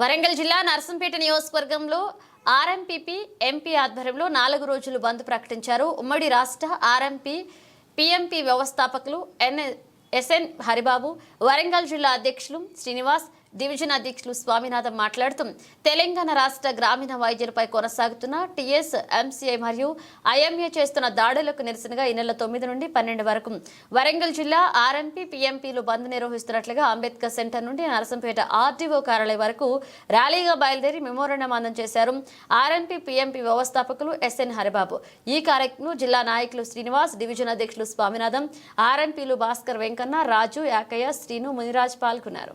వరంగల్ జిల్లా నర్సంపేట నియోజకవర్గంలో RMPP MP ఆధ్వర్యంలో నాలుగు రోజులు బంద్ ప్రకటించారు. ఉమ్మడి రాష్ట్ర ఆర్ఎంపీ పీఎంపీ వ్యవస్థాపకులు ఎన్ ఎస్ఎన్ హరిబాబు వరంగల్ జిల్లా అధ్యక్షులు శ్రీనివాస్ డివిజన్ అధ్యక్షులు స్వామినాథన్ మాట్లాడుతూ తెలంగాణ రాష్ట్ర గ్రామీణ వైద్యులపై కొనసాగుతున్న టీఎస్ ఎంసీఐ మరియు ఐఎంఏ చేస్తున్న దాడులకు నిరసనగా ఈ నెల తొమ్మిది నుండి పన్నెండు వరకు వరంగల్ జిల్లా ఆర్ఎంపీ పీఎంపీలు బంద్ నిర్వహిస్తున్నట్లుగా అంబేద్కర్ సెంటర్ నుండి నరసంపేట ఆర్డీఓ కార్యాలయం వరకు ర్యాలీగా బయలుదేరి మెమోరాండం అందం చేశారు ఆర్ఎంపీ పీఎంపీ వ్యవస్థాపకులు ఎస్ఎన్ హరిబాబు. ఈ కార్యక్రమం జిల్లా నాయకులు శ్రీనివాస్ డివిజన్ అధ్యక్షులు స్వామినాథం ఆర్ఎంపీలు భాస్కర్ వెంకన్న రాజు యాకయ్య శ్రీను మునిరాజ్ పాల్గొన్నారు.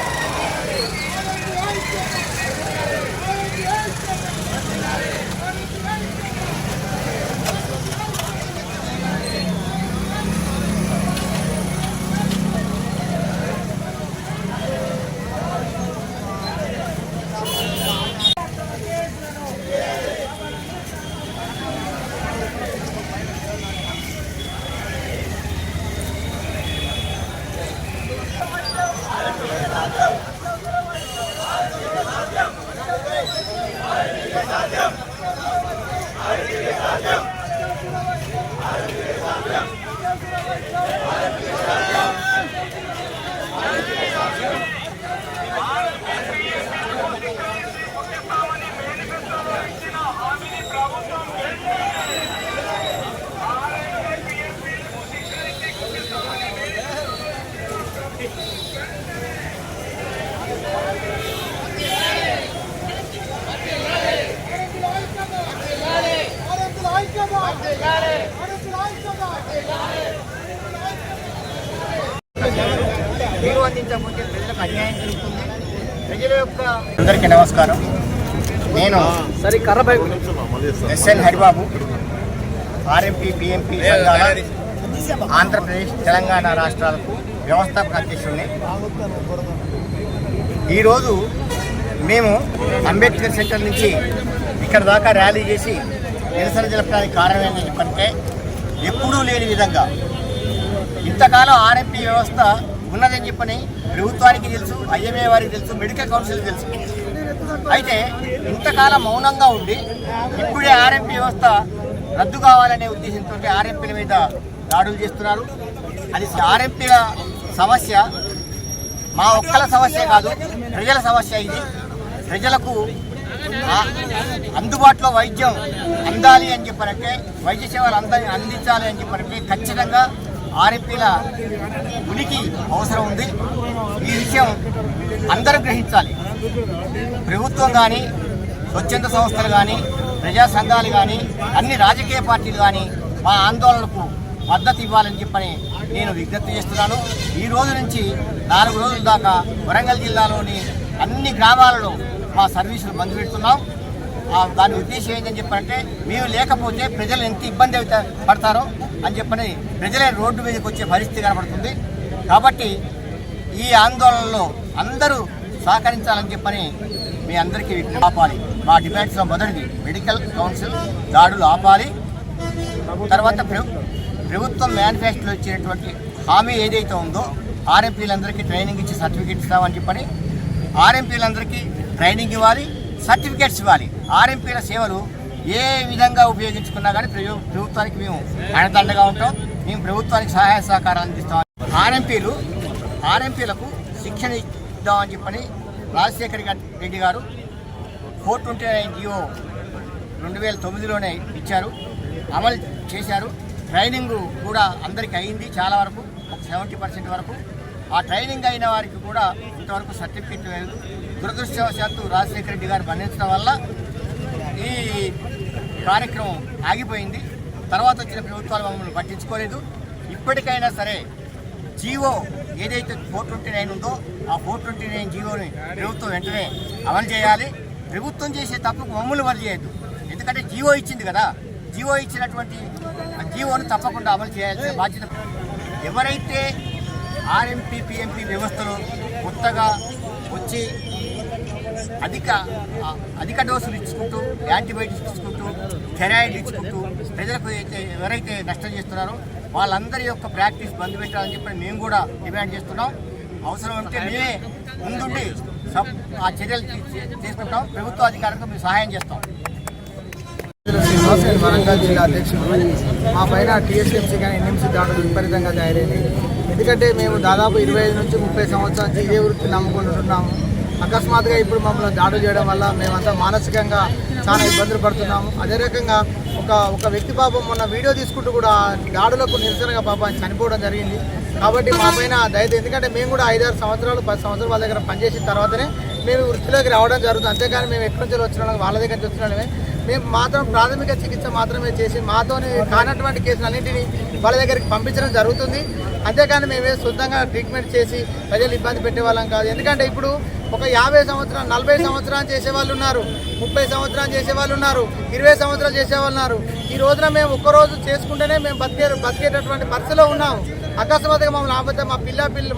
అందరికీ నమస్కారం. నేను S N Haribabu RMP BMP Andhra Pradesh Telangana రాష్ట్రాలకు వ్యవస్థాపక అధ్యక్షుడిని. ఈరోజు మేము అంబేద్కర్ సెంటర్ నుంచి ఇక్కడ దాకా ర్యాలీ చేసి నిరసన జరపడానికి కారణం చెప్పంటే ఎప్పుడూ లేని విధంగా ఇంతకాలం ఆర్ఎంపీ వ్యవస్థ ఉన్నదని చెప్పని ప్రభుత్వానికి తెలుసు ఐఎంఏ వారికి తెలుసు మెడికల్ కౌన్సిల్ తెలుసు. అయితే ఇంతకాలం మౌనంగా ఉండి ఇప్పుడే ఆర్ఎంపీ వ్యవస్థ రద్దు కావాలనే ఉద్దేశంతో ఆర్ఎంపీల మీద దాడులు చేస్తున్నారు. అది ఆర్ఎంపీల సమస్య. మా ఒక్కల సమస్య కాదు ప్రజల సమస్య ఇది. ప్రజలకు అందుబాటులో వైద్యం అందాలి అని చెప్పనంటే వైద్య సేవలు అంద అందించాలి అని చెప్పారంటే ఖచ్చితంగా ఆర్ఎంపీల ఉనికి అవసరం ఉంది. ఈ విషయం అందరూ గ్రహించాలి. ప్రభుత్వం కానీ స్వచ్ఛంద సంస్థలు కానీ ప్రజా సంఘాలు కానీ అన్ని రాజకీయ పార్టీలు కానీ మా ఆందోళనకు మద్దతు ఇవ్వాలని చెప్పని నేను విజ్ఞప్తి చేస్తున్నాను. ఈ రోజు నుంచి నాలుగు రోజుల దాకా వరంగల్ జిల్లాలోని అన్ని గ్రామాలలో మా సర్వీసులు బంద్ పెడుతున్నాం. దాని ఉద్దేశం ఏంటని చెప్పంటే మేము లేకపోతే ప్రజలు ఎంత ఇబ్బంది అవుతా పడతారో అని చెప్పని ప్రజలే రోడ్డు మీదకి వచ్చే పరిస్థితి కనబడుతుంది. కాబట్టి ఈ ఆందోళనలో అందరూ సహకరించాలని చెప్పని మీ అందరికీ ఆపాలి. మా డిమాండ్స్లో మొదటిది మెడికల్ కౌన్సిల్ దాడులు ఆపాలి. తర్వాత ప్రభుత్వం మేనిఫెస్టోలో ఇచ్చినటువంటి హామీ ఏదైతే ఉందో ఆర్ఎంపీలందరికీ ట్రైనింగ్ ఇచ్చి సర్టిఫికేట్ ఇస్తామని చెప్పని ఆర్ఎంపీలందరికీ ట్రైనింగ్ ఇవ్వాలి. సర్టిఫికేట్స్ ఇవ్వాలి. ఆర్ఎంపీల సేవలు ఏ విధంగా ఉపయోగించుకున్నా కానీ ప్రభు ప్రభుత్వానికి మేము అండదండగా ఉంటాం. మేము ప్రభుత్వానికి సహాయ సహకారాలు అందిస్తాం. ఆర్ఎంపీలు ఆర్ఎంపీలకు శిక్షణ ఇద్దామని చెప్పని రాజశేఖర్ గారి- రెడ్డి గారు ఫోర్ ట్వంటీ నైన్ జియో రెండు వేల తొమ్మిదిలోనే ఇచ్చారు. అమలు చేశారు. ట్రైనింగ్ కూడా అందరికీ అయింది చాలా వరకు ఒక సెవెంటీ పర్సెంట్ వరకు. ఆ ట్రైనింగ్ అయిన వారికి కూడా ఇంతవరకు సర్టిఫికేట్ లేదు. దురదృష్టవశాత్తు రాజశేఖర రెడ్డి గారు మరణించడం వల్ల ఈ కార్యక్రమం ఆగిపోయింది. తర్వాత వచ్చిన ప్రభుత్వాలు మమ్మల్ని పట్టించుకోలేదు. ఇప్పటికైనా సరే జీవో ఏదైతే ఫోర్ ట్వంటీ నైన్ ఉందో ఆ ఫోర్ ట్వంటీ నైన్ జీవోని ప్రభుత్వం వెంటనే అమలు చేయాలి. ప్రభుత్వం చేసే తప్పుకు మమ్మల్ని అమలు చేయొద్దు. ఎందుకంటే జీవో ఇచ్చింది కదా. జీవో ఇచ్చినటువంటి జీవోను తప్పకుండా అమలు చేయాల్సిన బాధ్యత ఎవరైతే ఆర్ఎంపీ పిఎంపీ వ్యవస్థలో కొత్తగా వచ్చి అధిక అధిక డోసులు ఇచ్చుకుంటూ యాంటీబయాటిక్స్ ఇచ్చుకుంటూ థెరాయిడ్ ఇచ్చుకుంటూ ప్రజలకు అయితే ఎవరైతే నష్టం చేస్తున్నారో వాళ్ళందరి యొక్క ప్రాక్టీస్ బంద్ పెట్టాలని చెప్పి మేము కూడా డిమాండ్ చేస్తున్నాం. అవసరం ఉంటే మేమే ముందుండి సబ్- ఆ చర్యలు తీసుకుంటాం. ప్రభుత్వ అధికారులకు మేము సహాయం చేస్తాం. శ్రీనివాస్ నేను వరంగల్ జిల్లా అధ్యక్షుడు. మా పైన టీఎస్ఎంసీ కానీ ఎన్ఎంసీ దాడులు విపరీతంగా తయారైంది ఎందుకంటే మేము దాదాపు ఇరవై ఐదు నుంచి ముప్పై సంవత్సరాలు ఇదే వృత్తి నమ్ముకుంటున్నాము. అకస్మాత్తుగా ఇప్పుడు మమ్మల్ని దాడులు చేయడం వల్ల మేమంతా మానసికంగా చాలా ఇబ్బందులు పడుతున్నాము. అదే రకంగా ఒక ఒక వ్యక్తి పాపం మొన్న వీడియో తీసుకుంటూ కూడా దాడులకు నిరసనగా పాపం చనిపోవడం జరిగింది. కాబట్టి మా పైన దయచేసి ఎందుకంటే మేము కూడా ఐదారు సంవత్సరాలు పది సంవత్సరాల వాళ్ళ దగ్గర పనిచేసిన తర్వాతనే మేము వృత్తిలోకి రావడం జరుగుతుంది. అంతేకాని మేము ఎక్కడి నుంచి వచ్చిన వాళ్ళ దగ్గర నుంచి వచ్చిన మేము మాత్రం ప్రాథమిక చికిత్స మాత్రమే చేసి మాతోనే కానటువంటి కేసులన్నింటినీ వాళ్ళ దగ్గరికి పంపించడం జరుగుతుంది. అంతేకాని మేమే సొంతంగా ట్రీట్మెంట్ చేసి ప్రజలు ఇబ్బంది పెట్టే వాళ్ళం కాదు. ఎందుకంటే ఇప్పుడు ఒక యాభై సంవత్సరాలు నలభై సంవత్సరాలు చేసే వాళ్ళు ఉన్నారు. ముప్పై సంవత్సరాలు చేసే వాళ్ళు ఉన్నారు. ఇరవై సంవత్సరాలు చేసే వాళ్ళు ఉన్నారు. ఈ రోజున మేము ఒక్కరోజు చేసుకుంటేనే మేము బతికే బతికేటటువంటి పరిస్థితిలో ఉన్నాము. అకస్మాత్తుగా మమ్మల్ని ఆపతే మా పిల్ల పిల్ల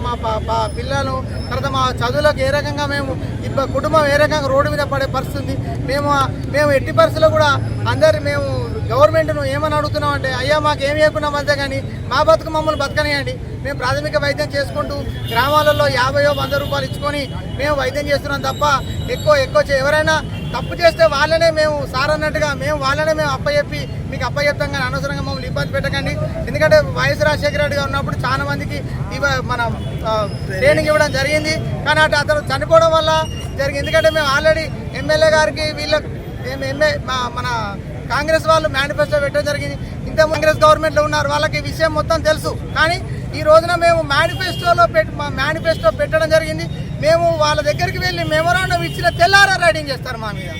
మా పిల్లలు తర్వాత మా చదువులకు ఏ రకంగా మేము కుటుంబం ఏ రకంగా రోడ్డు మీద పడే పరిస్థితి మేము మేము ఎట్టి పరిస్థితుల్లో కూడా అందరు మేము గవర్నమెంట్ను ఏమని అడుగుతున్నాం అంటే అయ్యా మాకు ఏమి ఇవ్వకుండా అంతే కానీ మా బతుకు మమ్మల్ని బతకనియండి. మేము ప్రాథమిక వైద్యం చేసుకుంటూ గ్రామాలలో యాభైయో వంద రూపాయలు ఇచ్చుకొని మేము వైద్యం చేస్తున్నాం తప్ప ఎక్కువ ఎక్కువ ఎవరైనా తప్పు చేస్తే వాళ్ళనే మేము సార్ అన్నట్టుగా మేము వాళ్ళనే మేము అప్పచెప్పి మీకు అప్పచెప్తాం కానీ అనవసరంగా మమ్మల్ని ఇబ్బంది పెట్టకండి. ఎందుకంటే వైఎస్ రాజశేఖర రెడ్డిగా ఉన్నప్పుడు చాలా మందికి ఇవ మన ట్రైనింగ్ ఇవ్వడం జరిగింది. కానీ అటు అతను చనిపోవడం వల్ల జరిగింది. ఎందుకంటే మేము ఆల్రెడీ ఎమ్మెల్యే గారికి వీళ్ళ మేము ఎంఏ మన కాంగ్రెస్ వాళ్ళు మేనిఫెస్టో పెట్టడం జరిగింది. ఇంత కాంగ్రెస్ గవర్నమెంట్లో ఉన్నారు. వాళ్ళకి విషయం మొత్తం తెలుసు. కానీ ఈ రోజున మేము మేనిఫెస్టోలో పెట్టి మా మేనిఫెస్టో పెట్టడం జరిగింది. మేము వాళ్ళ దగ్గరికి వెళ్ళి మెమోరాండం ఇచ్చిన తెల్లారా రైడింగ్ చేస్తారు మా మీద.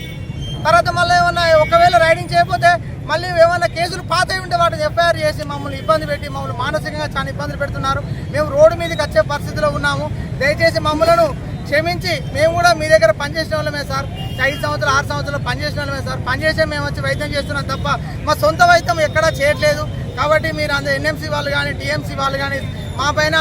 తర్వాత మళ్ళీ ఏమన్నా ఒకవేళ రైడింగ్ చేయకపోతే మళ్ళీ ఏమన్నా కేసులు పాత ఉంటే వాటిని ఎఫ్ఐఆర్ చేసి మమ్మల్ని ఇబ్బంది పెట్టి మమ్మల్ని మానసికంగా చాలా ఇబ్బందులు పెడుతున్నారు. మేము రోడ్డు మీదకి వచ్చే పరిస్థితిలో ఉన్నాము. దయచేసి మమ్మలను క్షమించి మేము కూడా మీ దగ్గర పనిచేసిన వాళ్ళమే సార్. ఐదు సంవత్సరాలు ఆరు సంవత్సరాలు పనిచేసిన వాళ్ళమే సార్. పనిచేసే మేము వచ్చి వైద్యం చేస్తున్నాం తప్ప మా సొంత వైద్యం ఎక్కడా చేయట్లేదు. కాబట్టి మీరు అందరు ఎన్ఎంసీ వాళ్ళు కానీ టీఎంసీ వాళ్ళు కానీ మా పైన